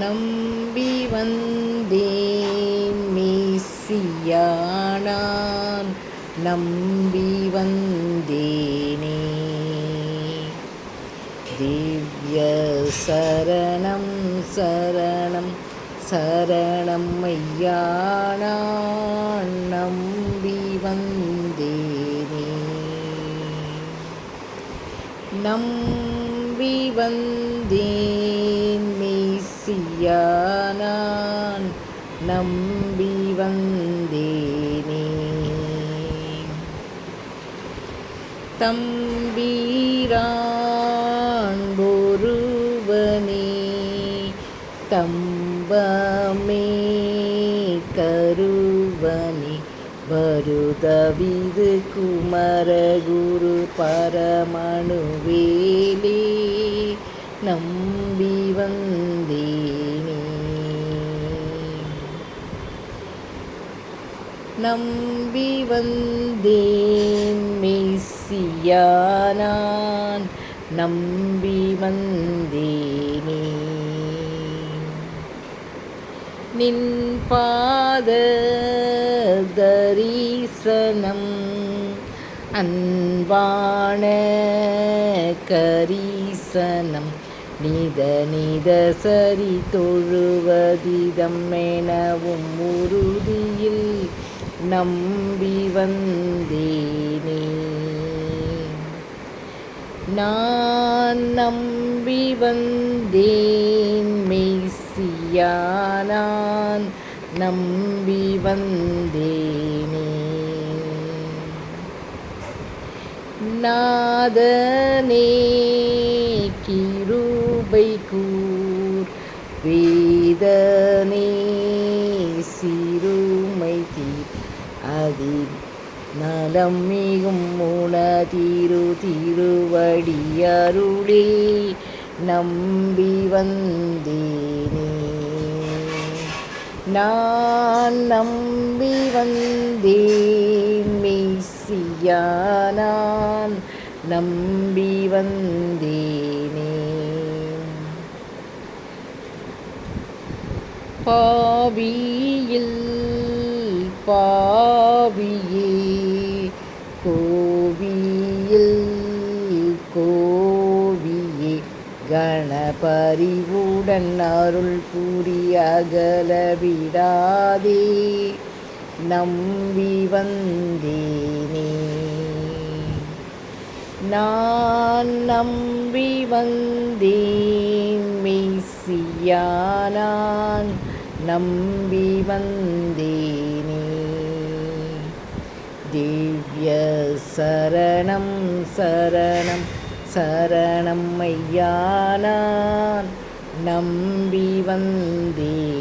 நம்பி வந்தேன் மெய்சியானான் நம்பி வந்தேனே திவ்ய சரணம் சரணம் சரணம் ஐயானான். நம்பி வந்தேனே நம்பி வந்தேன் மெய்சியானான் நம்பி வந்தேனே. தம்பீரான்பொருவனே தம்பமே கருவனே. வருதவிது குமரகுரு பரமணுவேலே நம்பி வந்த நம்பி வந்தேன் மெய்சியானான் நம்பி வந்தேனே. நின் பாத தரிசனம் அன்பான கரிசனம் நித நித சரி தொழுவதிதம் எனவும் உறுதி நம்பி வந்தேனே நான் நம்பி வந்தேன் மெய்சியானான் நம்பி வந்தேனே நாதனே கிருபை கூர் வேதனே சிறு அதில் நலம் மிகும் மூல தீரு திருவடியருளே நம்பி வந்தேனே. நான் நம்பி வந்தேன் மெய்சியானான் நம்பி வந்தேனே. பாவியில் பாவியே கோவியில் கோவியே. கணபரிவுடன் அருள் புரிய அகல விடாதே நம்பி வந்தேனே. நான் நம்பி வந்தேன் மெய்சியானான் நம்பி வந்தேனே. திவ்ய சரணம் சரணம் சரணம் ஐயானான் நம்பி வந்தே